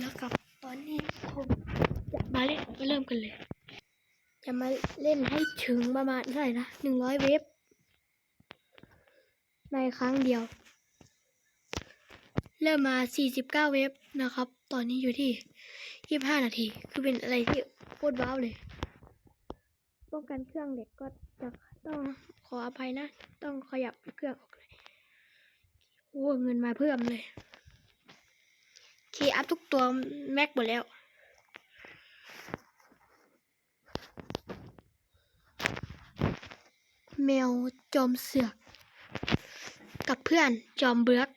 แล้วครับ ตอนนี้ผมจะมาเล่นมาเริ่มกันเลย จะมาเล่นให้ถึงประมาณเท่าไหร่นะหนึ่งร้อยเวฟในครั้งเดียว เริ่มมาสี่สิบเก้าเวฟนะครับ ตอนนี้อยู่ที่ยี่สิบห้านาที คือเป็นอะไรที่โคตรว้าวเลย ป้องกันเครื่องเหล็กก็จะต้องขออภัยนะ ต้องขยับเครื่องออกเลยโอ้เงินมาเพิ่มเลย คีอัพทุกตัวแม็กหมดแล้ว แมวจอมเสือก กับเพื่อนจอมเบือก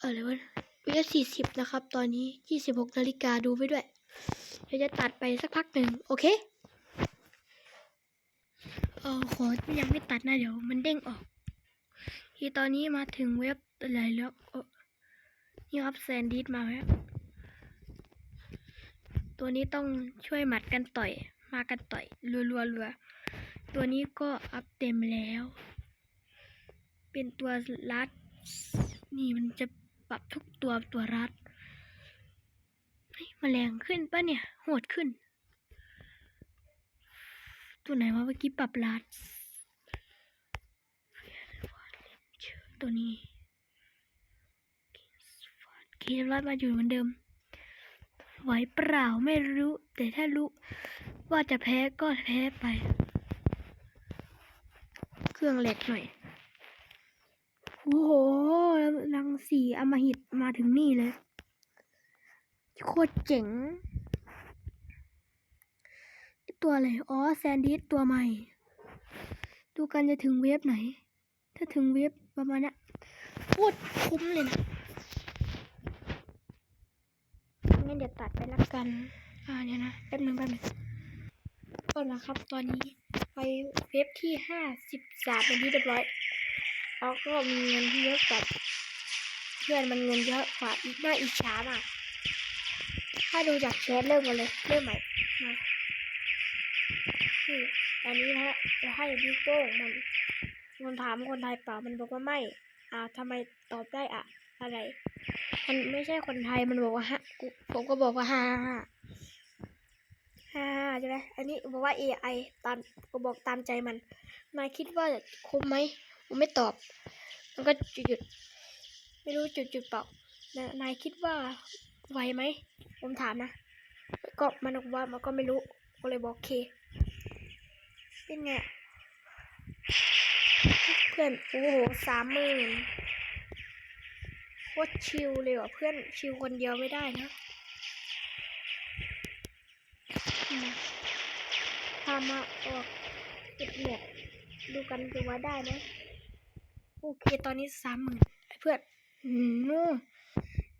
อะไรวะวินาสี่สิบนะครับ ตอนนี้ยี่สิบหกนาฬิกาดูไปด้วย เดี๋ยวจะตัดไปสักพักหนึ่งโอเค เออขอยังไม่ตัดนะเดี๋ยวมันเด้งออก ที่ตอนนี้มาถึงเว็บอะไรแล้ว นี่ครับแซนดิสมาแล้วตัวนี้ต้องช่วยหมัดกันต่อย มากันต่อยรัวรัวรัวตัวนี้ก็อัพเต็มแล้ว เป็นตัวรัด นี่มันจะปรับทุกตัวตัวรัดเฮ้ยแมลงขึ้นปะเนี่ย โหดขึ้น ตัวไหนวะเมื่อกี้ปรับรัด ตัวนี้ เคสรัดมาอยู่เหมือนเดิม ไหวเปล่าไม่รู้ แต่ถ้ารู้ว่าจะแพ้ก็แพ้ไป เครื่องเหล็กหน่อย โอ้โหรังสีอมหิตมาถึงนี่เลย โคตรเจ๋ง ตัวอะไร อ๋อ แซนดิสตัวใหม่ ดูกันจะถึงเวฟไหน ถ้าถึงเวฟประมาณเนี้ยโคตรคุ้มเลยนะ งั้น เดี๋ยวตัดไปละกัน อ่าเนี่ยนะแป๊บหนึงแป๊บหนึงก็นะครับ ตอนนี้ไปเว็บที่ห้าสิบสามเป็นที่เรียบร้อยเราก็มีเงินที่เยอะกว่าเพื่อนมันเงินเยอะกว่าอีกน่าอิจฉามากถ้าดูจากแชทเริ่มกันเลยเริ่มใหม่มานี่ตอนนี้นะฮะจะให้พี่โป้งมันมันถามคนไทยเปล่ามันบอกว่าไม่ อ่าทำไมตอบได้อะอะไร มันไม่ใช่คนไทยมันบอกว่าฮะผมก็บอกว่าฮ่าฮ่าฮ่าใช่ไหมอันนี้บอกว่า AI ตามก็บอกตามใจมันนายคิดว่าคุ้มไหมผมไม่ตอบ มันก็จุดจุดไม่รู้จุดจุดเปล่านายคิดว่าไหวไหมผมถามนะก็มันบอกว่ามันก็ไม่รู้ก็เลยบอกเคเป็นไงเพื่อนโอ้โหสามหมื่น ตรชิลเลยว่ะเพื่อนชิลคนเดียวไม่ได้นะพามาออกเก็บเน็ตดูกันดูว่าได้นะโอเคตอนนี้สามหมื่นเพื่อนอืม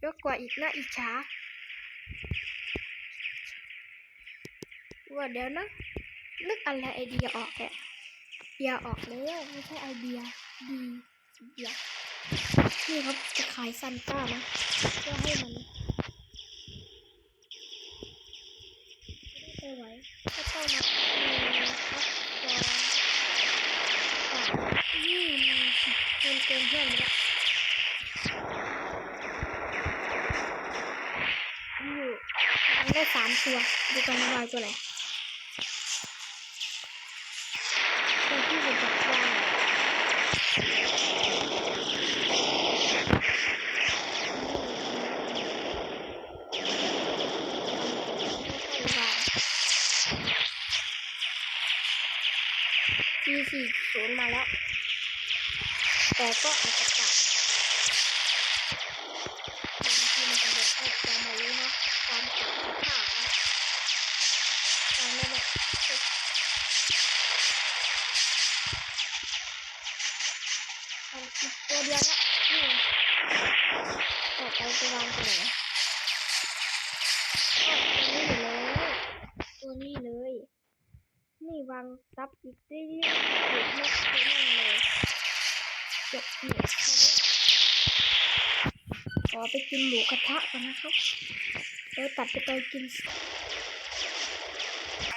เยอะกว่าอีกนะอิจฉาว่าเดี๋ยวนะนึกอะไรไอเดียออกแกเดียออกแล้วไม่ใช่ไอเดียดีเดีย นี่ครับจะขายซันต้านะเพื่อให้มันไม่ไหวก็ต้องมาอัพจอนี่เกินเกินเพื่อนเลยอยู่มันได้สามตัวดูกันว่าตัวไหนตัวที่ผมจะวา ศูนย์มาแล้ว แต่ก็อาจจะกลับบางทีมันจะเดินออกจะมารู้นะความกลับขาตอนนี้เนี่ยเอาอีกตัวเดียวละนี่ต่อไปจะวางตัวไหนก็ตัวนี้อยู่เลยตัวนี้เลย นี่ วางซับอีกเรื่อยๆเด็กมากเลยนั่งเลยจบเนี่ยแค่นี้ขอไปกินหมูกระทะกันนะครับเดี๋ยวตัดไปตอนกิน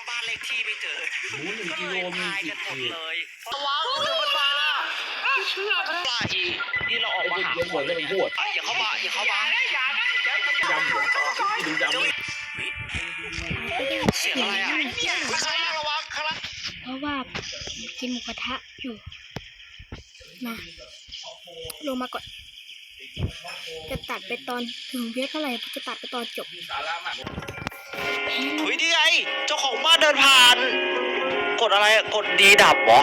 บ้านเลขที่ไม่เจอหมูหนึ่งก็กิเลโลยมีทายกับนหมดขีดเลยว้าวมันมาเชื่อกันปลาอีที่เราออกมาหาเดี๋ยวหมดไม่ต้องพูดเอ้ยอย่าเข้ามาอย่าเข้ามาอย่านะเดี๋ยวจะยำหัวดูยำเสี กินหมูกระทะอยู่มาลงมาก่อน จะตัดไปตอนถึงเวียเท่าไหร่จะตัดไปตอนจบเฮ้ยนี่ไง เจ้าของบ้านเดินผ่าน กดอะไรอะกดดีดับเหรอ